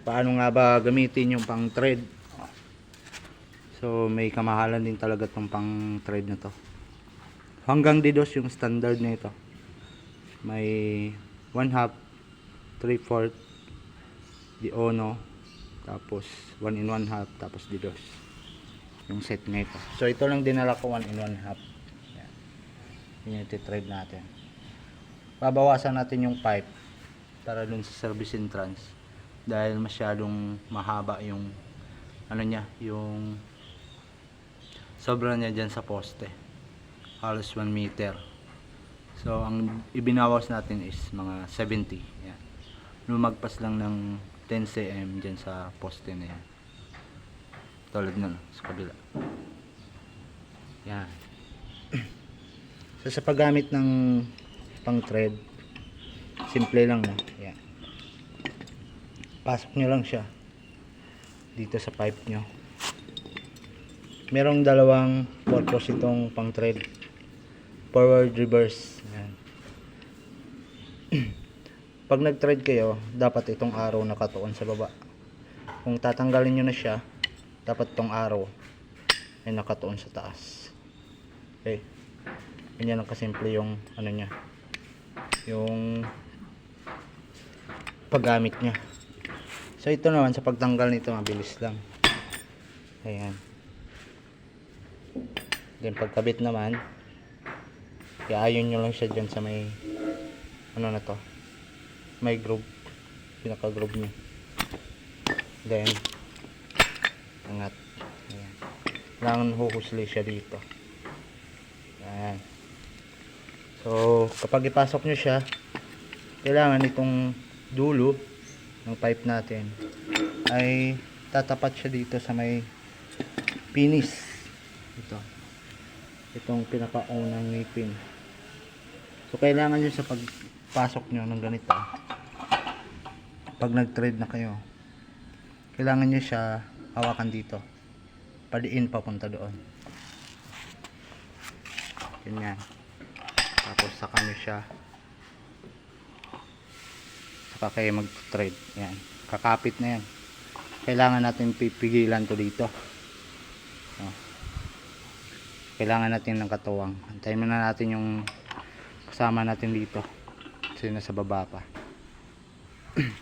paano nga ba gamitin yung pang thread so may kamahalan din talaga tong pang thread na to. Hanggang didos yung standard na ito. May 1 half 3 fourth di ono tapos 1 in 1 half tapos didos yung set na ito. So ito lang dinala ko 1 in 1 half yan. Yun yung thread natin. Babawasan natin yung pipe para dun sa service entrance dahil masyadong mahaba yung ano niya yung sobra niya dyan sa poste. Halos 1 meter. So ang ibinawas natin is mga 70 yan. Lumagpas lang ng 10 cm dyan sa poste na yan. Tulad nun sa kabila. Yan. So sa paggamit ng pang thread simple lang no? Yan pasok nyo lang siya. Dito sa pipe nyo. Merong dalawang purpose itong pang thread. Forward reverse. Yan. pag nag thread kayo dapat itong arrow nakatuon sa baba. Kung tatanggalin nyo na siya dapat itong arrow ay nakatuon sa taas. Okay? Ganyan lang kasimple yung ano nya yung paggamit niya so ito naman sa pagtanggal nito mabilis lang. Ayan. Then pagkabit naman iayon nyo lang siya dyan sa may ano na to? May groove. Pinaka groove niya. Then angat. Ayan. Kailangan huhusli siya dito. Ayan. So kapag ipasok nyo siya kailangan itong dulo ng pipe natin ay tatapat siya dito sa may pinis. Ito. Itong pinakaunang ngipin. So kailangan nyo sa pagpasok nyo ng ganito. Pag nag thread na kayo kailangan nyo siya hawakan dito. Padiin papunta doon. Ganyan tapos saka nyo siya saka kayo mag thread yan. Kakapit na yan. Kailangan natin pipigilan to dito. Oh. kailangan natin ng katuwang. Antayin muna natin yung kasama natin dito. Kasi nasa baba pa